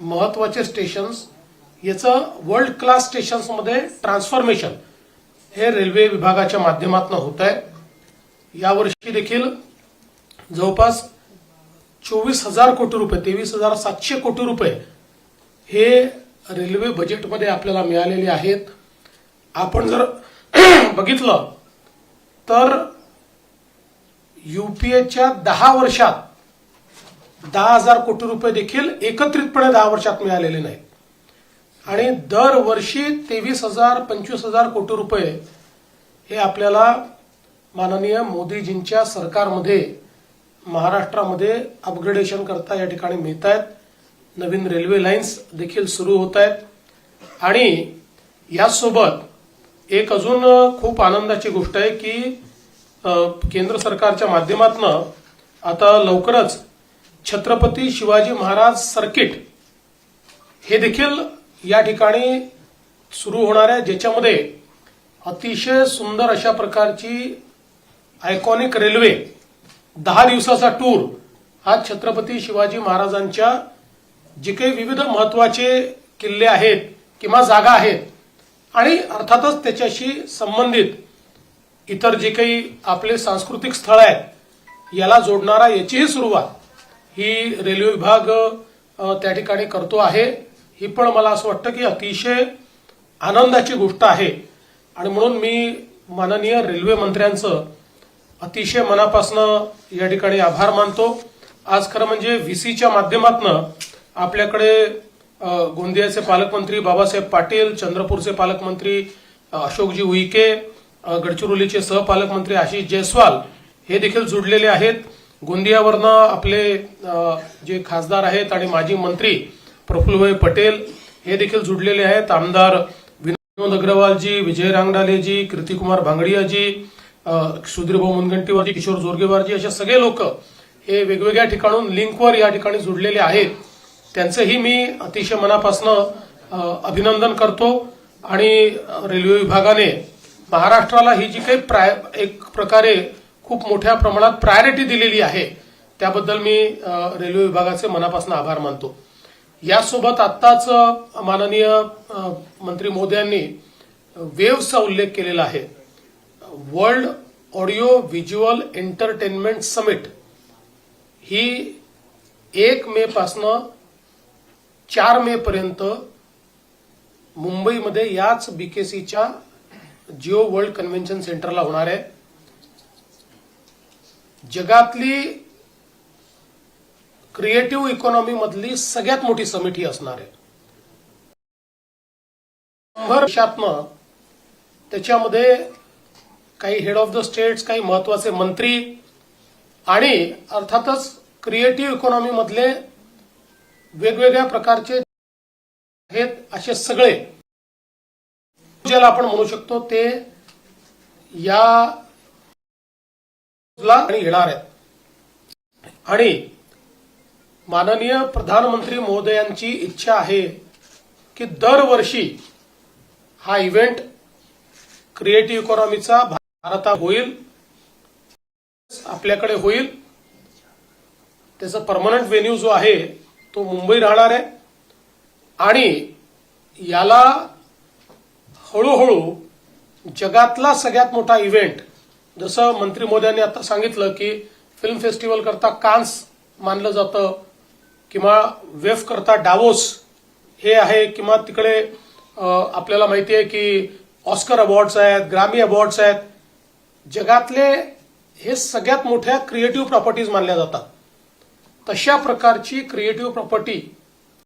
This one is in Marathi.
महत्त्वाचे स्टेशन्स याचं वर्ल्ड क्लास स्टेशन्समध्ये ट्रान्सफॉर्मेशन हे रेल्वे विभागाच्या माध्यमातून होत आहे. यावर्षी देखील जवळपास चोवीस हजार कोटी रुपये तेवीस हजार सातशे कोटी रुपये हे रेल्वे बजेटमध्ये आपल्याला मिळालेले आहेत. आपण जर बघितलं तर युपीएच्या दहा वर्षात दहा हजार कोटी रुपये देखील एकत्रितपणे दहा वर्षात मिळालेले नाहीत. आणि दरवर्षी तेवीस हजार पंचवीस हजार कोटी रुपये हे आपल्याला माननीय मोदीजींच्या सरकारमध्ये महाराष्ट्रामध्ये अपग्रेडेशन करता या ठिकाणी मिळत आहेत नवीन रेल्वे लाईन्स देखील सुरू होत आहेत आणि यासोबत एक अजून खूप आनंदाची गोष्ट आहे की केंद्र सरकारच्या माध्यमातून आता लवकरच छत्रपती शिवाजी महाराज सर्किट हे देखील या ठिकाणी सुरू होणार आहे ज्याच्यामध्ये अतिशय सुंदर अशा प्रकारची आयकॉनिक रेल्वे दहा दिवसाचा टूर हा छत्रपती शिवाजी महाराजांच्या जे काही विविध महत्त्वाचे किल्ले आहेत किंवा जागा आहेत आणि अर्थातच त्याच्याशी संबंधित इतर जे काही आपले सांस्कृतिक स्थळ आहेत याला जोडणारा याचीही सुरुवात. ही रेल्वे विभाग त्या ठिकाणी करतो आहे. ही पण मला असं वाटतं की अतिशय आनंदाची गोष्ट आहे. आणि म्हणून मी माननीय रेल्वे मंत्र्यांचं अतिशय मनापासनं या ठिकाणी आभार मानतो. आज खरं म्हणजे व्हीसीच्या माध्यमातनं आपल्याकडे गोंदियाचे पालकमंत्री बाबासाहेब पाटील चंद्रपूरचे पालकमंत्री अशोकजी उईके गडचिरोलीचे सहपालकमंत्री आशिष जयस्वाल हे देखील जुडलेले आहेत. गोंदियावरनं आपले जे खासदार आहेत आणि माजी मंत्री प्रफुल्लभाई पटेल हे देखील जुडलेले आहेत. आमदार विनोद अग्रवालजी विजय रांगडालेजी कीर्तिकुमार भांगडियाजी सुधीरभाऊ मुनगंटीवारजी किशोर जोरगेवारजी असे सगळे लोक हे वेगवेगळ्या ठिकाणून लिंकवर या ठिकाणी जुडलेले आहेत. त्यांचंही मी अतिशय मनापासनं अभिनंदन करतो. आणि रेल्वे विभागाने महाराष्ट्राला ही जी काही प्राय एक प्रकारे खूप मोठ्या प्रमाणात प्रायोरिटी दिलेली आहे. त्याबद्दल मी रेल्वे विभागाचे मनापासून आभार मानतो. यासोबत आत्ताच माननीय मंत्री मोदयांनी वेव्हचा उल्लेख केलेला आहे. World audio visual entertainment summit ही एक मे पासनं चार मे पर्यंत मुंबईमध्ये याच बीकेसीच्या जिओ वर्ल्ड कन्व्हेन्शन सेंटरला होणार आहे. जगातली क्रिएटिव्ह इकॉनॉमी मधली सगळ्यात मोठी समिट ही असणार आहे. शंभर देशातनं त्याच्यामध्ये काही हेड ऑफ द स्टेट्स काही महत्त्वाचे मंत्री आणि अर्थातच क्रिएटिव्ह इकॉनॉमी मधले वेगवेगळ्या प्रकारचे आहेत असे सगळे. ज्याला आपण म्हणू शकतो ते या आणि येणार आहेत. आणि माननीय प्रधानमंत्री महोदयांची इच्छा आहे की दरवर्षी हा इव्हेंट क्रिएटिव्ह इकॉनॉमीचा भारतात होईल आपल्याकडे होईल. त्याचा परमनंट व्हेन्यू जो आहे तो मुंबई राहणार आहे. आणि याला हळूहळू जगातला सगळ्यात मोठा इव्हेंट जसं मंत्री मोद्यांनी आता सांगितलं की फिल्म फेस्टिवल करता कान्स मानलं जातं किंवा वेफ करता डावोस हे आहे किंवा तिकडे आपल्याला माहिती आहे की ऑस्कर अवॉर्ड्स आहेत ग्रामी अवॉर्ड्स आहेत. जगातले हे सगळ्यात मोठ्या क्रिएटिव्ह प्रॉपर्टीज मानल्या जातात. तशा प्रकारची क्रिएटिव्ह प्रॉपर्टी